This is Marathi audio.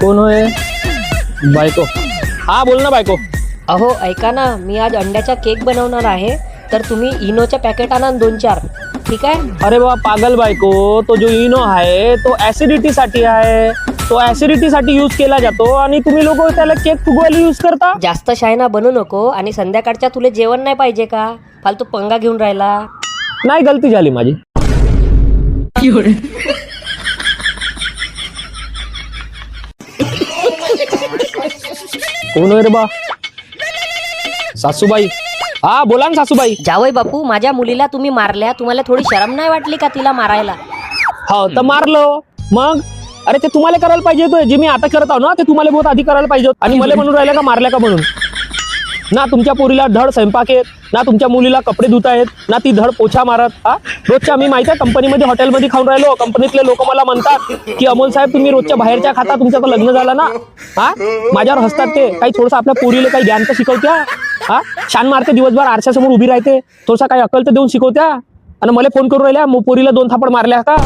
कोण होय बायको. हा बोल ना बायको. अहो ऐका ना मी आज अंड्याचा केक बनवणार आहे तर तुम्ही इनोच्या पॅकेट आणा दोन चार. ठीक आहे? अरे बाबा पागल बायको तो जो इनो आहे तो ऍसिडिटी साठी आहे. तो ऍसिडिटी साठी युज केला जातो आणि तुम्ही लोक त्याला केक फुगवायला युज करता? जास्त शायना बनू नको आणि संध्याकाळच्या तुला जेवण नाही पाहिजे का? फालतू पंगा घेऊन राहिला. नाही गलती झाली माझी. कोण होय रे बा? सासूबाई. हा बोला ना सासूबाई. जावई बापू माझ्या मुलीला तुम्ही मारल्या. तुम्हाला थोडी शरम नाही वाटली का तिला मारायला? हो तर मारलं. मग? अरे ते तुम्हाला करायला पाहिजे होतं. जे मी आता करत आहो ना ते तुम्हाला बहुत आधी करायला पाहिजे होतं. आणि मला म्हणून राहिलं का मारल्या का म्हणून? ना तुमच्या पोरीला धड स्वयंपाक येत ना तुमच्या मुलीला कपडे धुता येत ना ती धड पोछा मारत हा? रोजच्या मी माहिती आहे कंपनीमध्ये हॉटेलमध्ये खाऊन राहिलो कंपनीतले लोक मला म्हणतात की अमोल साहेब तुम्ही रोजच्या बाहेरच्या खाता तुमचं लग्न झालं ना? हा? माझ्यावर हसतात ते. काही थोडंसं आपल्या पोरीला काही ज्ञान तर शिकवत्या? हा? छान मारते दिवसभर आरशासमोर उभी राहते. थोडासा काही अक्कल तर देऊन शिकवत्या? आणि मला फोन करून राहिल्या पोरीला दोन थापड मारल्या का?